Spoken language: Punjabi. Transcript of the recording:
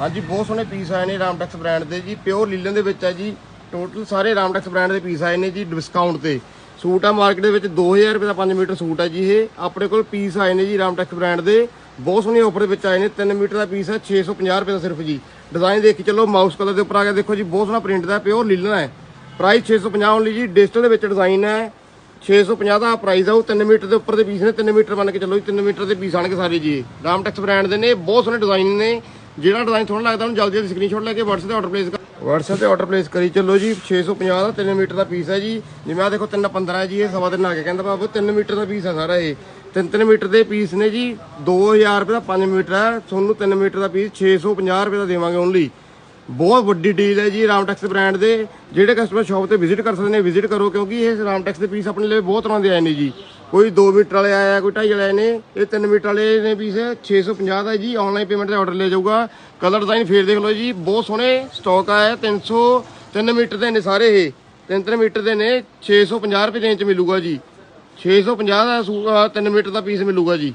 ਹਾਂਜੀ, ਬਹੁਤ ਸੋਹਣੇ ਪੀਸ ਆਏ ਨੇ ਰਾਮਟੈਕਸ ਬ੍ਰਾਂਡ ਦੇ ਜੀ ਪਿਓਰ ਲੀਲਨ ਦੇ ਵਿੱਚ ਹੈ ਜੀ। ਟੋਟਲ ਸਾਰੇ ਰਾਮਟੈਕਸ ਬ੍ਰਾਂਡ ਦੇ ਪੀਸ ਆਏ ਨੇ ਜੀ ਡਿਸਕਾਊਂਟ ਤੇ। ਸੂਟ ਆ ਮਾਰਕੀਟ ਦੇ ਵਿੱਚ 2000 ਰੁਪਏ ਦਾ 5 ਮੀਟਰ ਸੂਟ ਹੈ ਜੀ ਇਹ। ਆਪਣੇ ਕੋਲ ਪੀਸ ਆਏ ਨੇ ਜੀ ਰਾਮਟੈਕਸ ਬ੍ਰਾਂਡ ਦੇ। ਬਹੁਤ ਸੋਹਣੇ ਆਫਰ ਦੇ ਵਿੱਚ ਆਏ ਨੇ। 3 ਮੀਟਰ ਦਾ ਪੀਸ ਹੈ 650 ਰੁਪਏ ਦਾ ਸਿਰਫ ਜੀ। ਡਿਜ਼ਾਈਨ ਦੇਖ ਕੇ ਚੱਲੋ ਮਾਊਸ ਕਲਰ ਦੇ ਉੱਪਰ ਆ ਗਿਆ ਦੇਖੋ ਜੀ, ਬਹੁਤ ਸੋਹਣਾ ਪ੍ਰਿੰਟ ਦਾ ਪਿਓਰ ਲੀਲਨ ਹੈ। ਪ੍ਰਾਈਸ 650 ਓਨਲੀ ਜੀ। ਡਿਜੀਟਲ ਦੇ ਵਿੱਚ ਡਿਜ਼ਾਈਨ ਹੈ। 650 ਦਾ ਪ੍ਰਾਈਸ ਆ ਉਹ 3 ਮੀਟਰ ਦੇ ਉੱਪਰ ਦੇ ਪੀਸ ਨੇ। 3 ਮੀਟਰ ਮੰਨ ਕੇ ਚੱਲੋ ਜੀ 3 ਮੀਟਰ ਦੇ ਪੀਸ ਆਣਗੇ ਸਾਰੇ ਜੀ ਰਾਮਟੈਕਸ ਬ੍ਰਾਂਡ ਦੇ ਨੇ, ਬਹੁਤ ਸੋਹਣੇ ਡਿਜ਼ਾਈਨ ਨੇ। ਜਿਹੜਾ ਡਿਜ਼ਾਈਨ ਤੁਹਾਨੂੰ ਲੱਗਦਾ, ਉਹਨੂੰ ਜਲਦੀ ਜਲਦੀ ਸਕਰੀਨਸ਼ਾਟ ਲੈ ਕੇ WhatsApp ਤੇ ਆਰਡਰ ਪਲੇਸ ਕਰ WhatsApp ਤੇ ਆਰਡਰ ਪਲੇਸ ਕਰੀ ਚੱਲੋ ਜੀ 650 ਦਾ 3 ਮੀਟਰ ਦਾ ਪੀਸ ਹੈ ਜੀ। ਜਿਵੇਂ ਆ ਦੇਖੋ 3 15 ਹੈ ਜੀ, ਇਹ ਸਵਾ ਤਿੰਨ ਆ ਕੇ ਕਹਿੰਦਾ ਬਾਬੂ 3 ਮੀਟਰ ਦਾ ਪੀਸ ਹੈ ਸਾਰਾ ਇਹ। 3-3 ਮੀਟਰ ਦੇ ਪੀਸ ਨੇ ਜੀ 2000 ਰੁਪਏ ਦਾ 5 ਮੀਟਰ ਹੈ। ਤੁਹਾਨੂੰ 3 ਮੀਟਰ ਦਾ ਪੀਸ 650 ਰੁਪਏ ਦਾ ਦੇਵਾਂਗੇ ਓਨਲੀ ਬਹੁਤ ਵੱਡੀ ਡੀਲ ਹੈ ਜੀ ਰਾਮਟੈਕਸ ਬ੍ਰਾਂਡ ਦੇ। ਜਿਹੜੇ ਕਸਟਮਰ ਸ਼ਾਪ ਤੇ ਵਿਜ਼ਿਟ ਕਰ ਸਕਦੇ ਨੇ ਵਿਜ਼ਿਟ ਕਰੋ, ਕਿਉਂਕਿ ਇਹ ਰਾਮਟੈਕਸ ਦੇ ਪੀਸ ਆਪਣੇ ਲਈ ਬਹੁਤ ਤਰ੍ਹਾਂ ਦੇ ਆਏ ਨੇ ਜੀ। ਕੋਈ 2 ਮੀਟਰ ਵਾਲੇ ਆਇਆ, ਕੋਈ 2.5 ਵਾਲੇ ਆਏ ਨੇ। ਇਹ 3 ਮੀਟਰ ਵਾਲੇ ਨੇ ਪੀਸ 650 ਦਾ ਜੀ ਆਨਲਾਈਨ ਪੇਮੈਂਟ ਤੇ ਆਰਡਰ ਲੈ ਜਾਊਗਾ। ਕਲਰ ਡਿਜ਼ਾਈਨ ਫੇਰ ਦੇਖ ਲਓ ਜੀ, ਬਹੁਤ ਸੋਹਣੇ ਸਟਾਕ ਆਇਆ 300 3 ਮੀਟਰ ਦੇ ਨੇ ਸਾਰੇ ਇਹ। 3-3 ਮੀਟਰ ਦੇ ਨੇ 650 ਰੁਪਏ ਰੇਂਜ ਚ ਮਿਲੂਗਾ ਜੀ। 650 ਦਾ 3 ਮੀਟਰ ਦਾ ਪੀਸ ਮਿਲੂਗਾ ਜੀ।